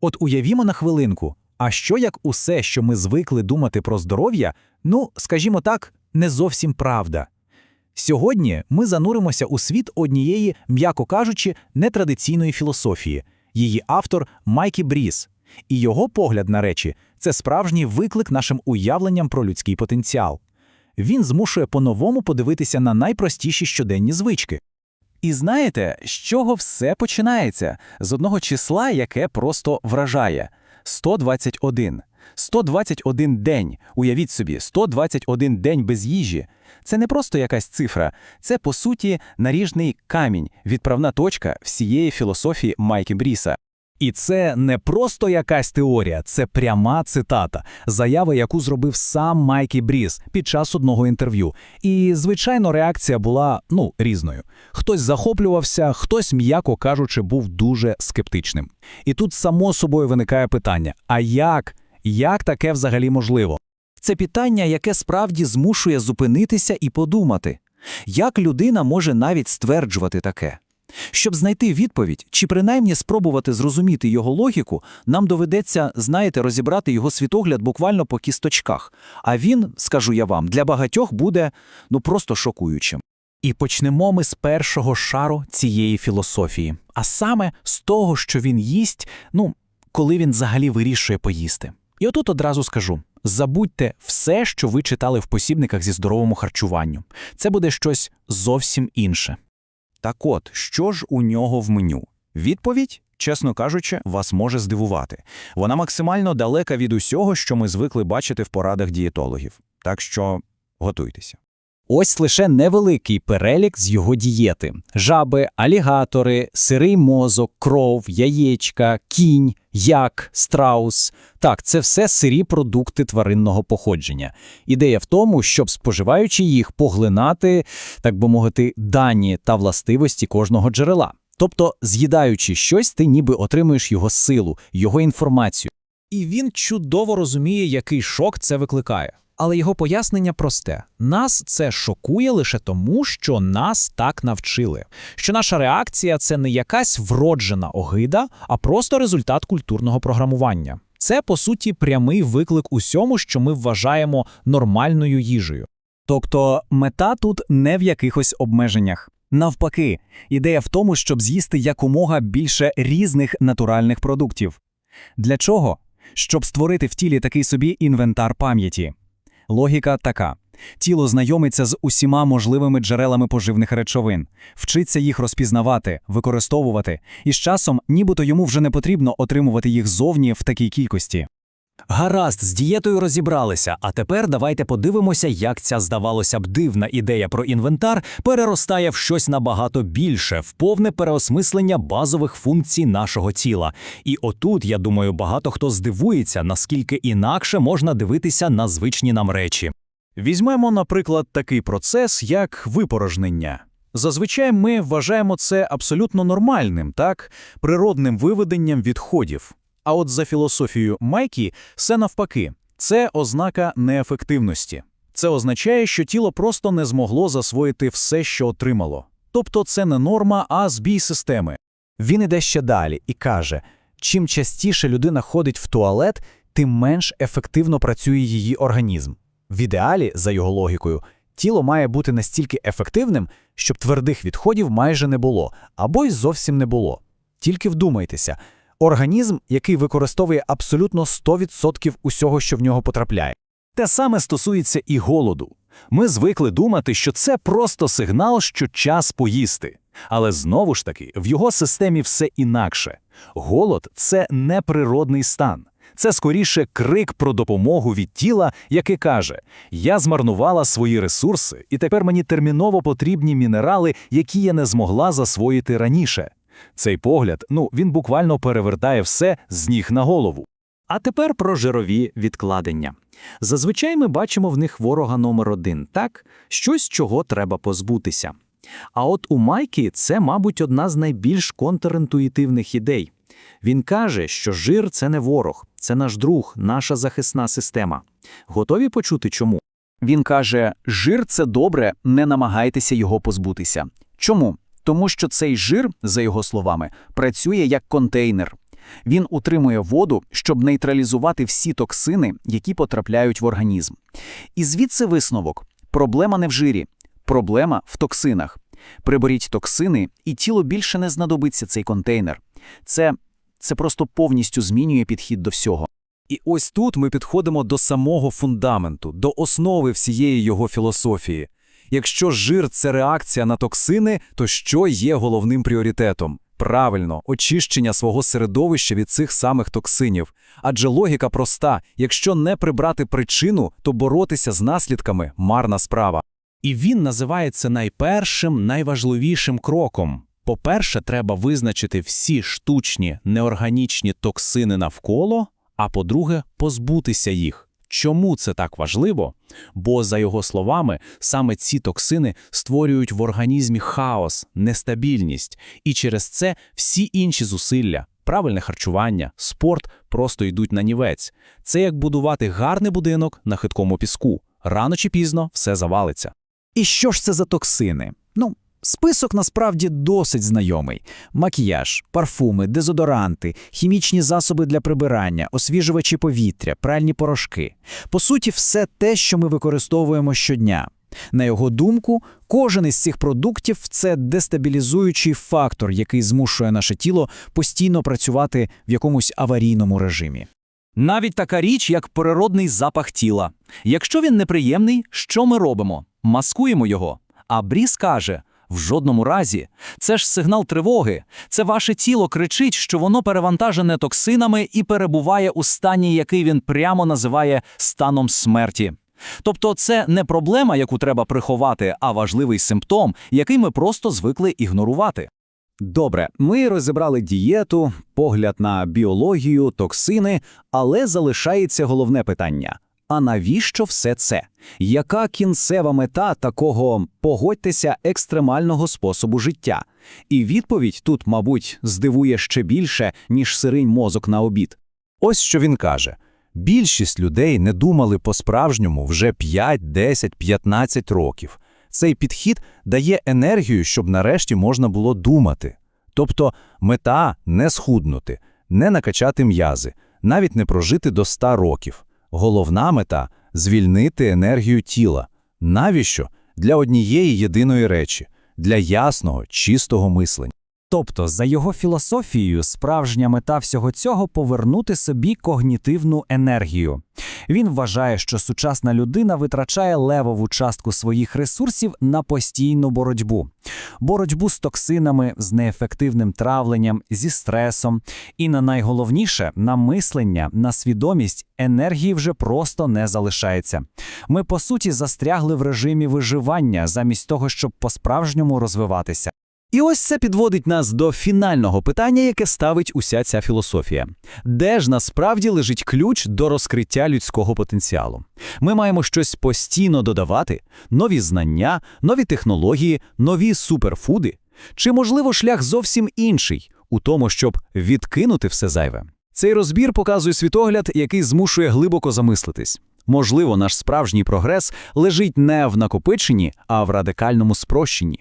От уявімо на хвилинку, а що як усе, що ми звикли думати про здоров'я, ну, скажімо так, не зовсім правда. Сьогодні ми зануримося у світ однієї, м'яко кажучи, нетрадиційної філософії, її автор Майкі Бріс. І його погляд на речі це справжній виклик нашим уявленням про людський потенціал. Він змушує по-новому подивитися на найпростіші щоденні звички. І знаєте, з чого все починається? З одного числа, яке просто вражає 121. 121 день. Уявіть собі, 121 день без їжі. Це не просто якась цифра, це по суті наріжний камінь, відправна точка всієї філософії Майкі Бріса. І це не просто якась теорія, це пряма цитата, заява, яку зробив сам Майкі Бріс під час одного інтерв'ю. І, звичайно, реакція була ну різною. Хтось захоплювався, хтось, м'яко кажучи, був дуже скептичним. І тут само собою виникає питання: а як? Як таке взагалі можливо? Це питання, яке справді змушує зупинитися і подумати, як людина може навіть стверджувати таке. Щоб знайти відповідь чи принаймні спробувати зрозуміти його логіку, нам доведеться, знаєте, розібрати його світогляд буквально по кісточках. А він, скажу я вам, для багатьох буде ну просто шокуючим. І почнемо ми з першого шару цієї філософії, а саме з того, що він їсть, ну, коли він взагалі вирішує поїсти. І отут одразу скажу: забудьте все, що ви читали в посібниках зі здоровому харчуванню. Це буде щось зовсім інше. Так от, що ж у нього в меню? Відповідь, чесно кажучи, вас може здивувати. Вона максимально далека від усього, що ми звикли бачити в порадах дієтологів. Так що готуйтеся. Ось лише невеликий перелік з його дієти: жаби, алігатори, сирий мозок, кров, яєчка, кінь, як, страус. Так, це все сирі продукти тваринного походження. Ідея в тому, щоб споживаючи їх, поглинати, так би мовити, дані та властивості кожного джерела. Тобто, з'їдаючи щось, ти ніби отримуєш його силу, його інформацію. І він чудово розуміє, який шок це викликає. Але його пояснення просте: нас це шокує лише тому, що нас так навчили. Що наша реакція це не якась вроджена огида, а просто результат культурного програмування. Це, по суті, прямий виклик усьому, що ми вважаємо нормальною їжею. Тобто мета тут не в якихось обмеженнях. Навпаки, ідея в тому, щоб з'їсти якомога більше різних натуральних продуктів. Для чого? Щоб створити в тілі такий собі інвентар пам'яті. Логіка така: тіло знайомиться з усіма можливими джерелами поживних речовин, вчиться їх розпізнавати, використовувати, і з часом, нібито йому вже не потрібно отримувати їх зовні в такій кількості. Гаразд, з дієтою розібралися, а тепер давайте подивимося, як ця, здавалося б, дивна ідея про інвентар переростає в щось набагато більше, в повне переосмислення базових функцій нашого тіла. І отут, я думаю, багато хто здивується, наскільки інакше можна дивитися на звичні нам речі. Візьмемо, наприклад, такий процес, як випорожнення. Зазвичай ми вважаємо це абсолютно нормальним, так, природним виведенням відходів. А от за філософією Майкі, все навпаки, це ознака неефективності. Це означає, що тіло просто не змогло засвоїти все, що отримало. Тобто це не норма, а збій системи. Він іде ще далі і каже: чим частіше людина ходить в туалет, тим менш ефективно працює її організм. В ідеалі, за його логікою, тіло має бути настільки ефективним, щоб твердих відходів майже не було, або й зовсім не було. Тільки вдумайтеся, організм, який використовує абсолютно 100% усього, що в нього потрапляє. Те саме стосується і голоду. Ми звикли думати, що це просто сигнал, що час поїсти. Але знову ж таки, в його системі все інакше. Голод це неприродний стан. Це скоріше крик про допомогу від тіла, яке каже: Я змарнувала свої ресурси, і тепер мені терміново потрібні мінерали, які я не змогла засвоїти раніше. Цей погляд, ну, він буквально перевертає все з ніг на голову. А тепер про жирові відкладення. Зазвичай ми бачимо в них ворога номер один, так? Щось, чого треба позбутися. А от у Майкі це, мабуть, одна з найбільш контрінтуїтивних ідей. Він каже, що жир це не ворог, це наш друг, наша захисна система. Готові почути чому? Він каже: жир це добре, не намагайтеся його позбутися. Чому? Тому що цей жир, за його словами, працює як контейнер. Він утримує воду, щоб нейтралізувати всі токсини, які потрапляють в організм. І звідси висновок: проблема не в жирі, проблема в токсинах. Приберіть токсини, і тілу більше не знадобиться цей контейнер. Це, це просто повністю змінює підхід до всього. І ось тут ми підходимо до самого фундаменту, до основи всієї його філософії. Якщо жир – це реакція на токсини, то що є головним пріоритетом? Правильно, очищення свого середовища від цих самих токсинів. Адже логіка проста: якщо не прибрати причину, то боротися з наслідками – марна справа. І він називається найпершим, найважливішим кроком. По-перше, треба визначити всі штучні неорганічні токсини навколо, а по-друге, позбутися їх. Чому це так важливо? Бо, за його словами, саме ці токсини створюють в організмі хаос, нестабільність, і через це всі інші зусилля, правильне харчування, спорт просто йдуть на нівець. Це як будувати гарний будинок на хиткому піску. Рано чи пізно все завалиться. І що ж це за токсини? Ну, список насправді досить знайомий: макіяж, парфуми, дезодоранти, хімічні засоби для прибирання, освіжувачі повітря, пральні порошки. По суті, все те, що ми використовуємо щодня. На його думку, кожен із цих продуктів це дестабілізуючий фактор, який змушує наше тіло постійно працювати в якомусь аварійному режимі. Навіть така річ, як природний запах тіла. Якщо він неприємний, що ми робимо? Маскуємо його. А Бріс каже: в жодному разі. Це ж сигнал тривоги. Це ваше тіло кричить, що воно перевантажене токсинами і перебуває у стані, який він прямо називає станом смерті. Тобто це не проблема, яку треба приховати, а важливий симптом, який ми просто звикли ігнорувати. Добре, ми розібрали дієту, погляд на біологію, токсини, але залишається головне питання. А навіщо все це? Яка кінцева мета такого, погодьтеся, екстремального способу життя? І відповідь тут, мабуть, здивує ще більше, ніж сирий мозок на обід. Ось що він каже. Більшість людей не думали по-справжньому вже 5, 10, 15 років. Цей підхід дає енергію, щоб нарешті можна було думати. Тобто мета – не схуднути, не накачати м'язи, навіть не прожити до 100 років. Головна мета – звільнити енергію тіла. Навіщо? Для однієї єдиної речі – для ясного, чистого мислення. Тобто, за його філософією, справжня мета всього цього повернути собі когнітивну енергію. Він вважає, що сучасна людина витрачає левову частку своїх ресурсів на постійну боротьбу, боротьбу з токсинами, з неефективним травленням, зі стресом, і на найголовніше на мислення, на свідомість енергії вже просто не залишається. Ми по суті застрягли в режимі виживання замість того, щоб по-справжньому розвиватися. І ось це підводить нас до фінального питання, яке ставить уся ця філософія. Де ж насправді лежить ключ до розкриття людського потенціалу? Ми маємо щось постійно додавати, нові знання, нові технології, нові суперфуди. Чи, можливо, шлях зовсім інший у тому, щоб відкинути все зайве? Цей розбір показує світогляд, який змушує глибоко замислитись. Можливо, наш справжній прогрес лежить не в накопиченні, а в радикальному спрощенні.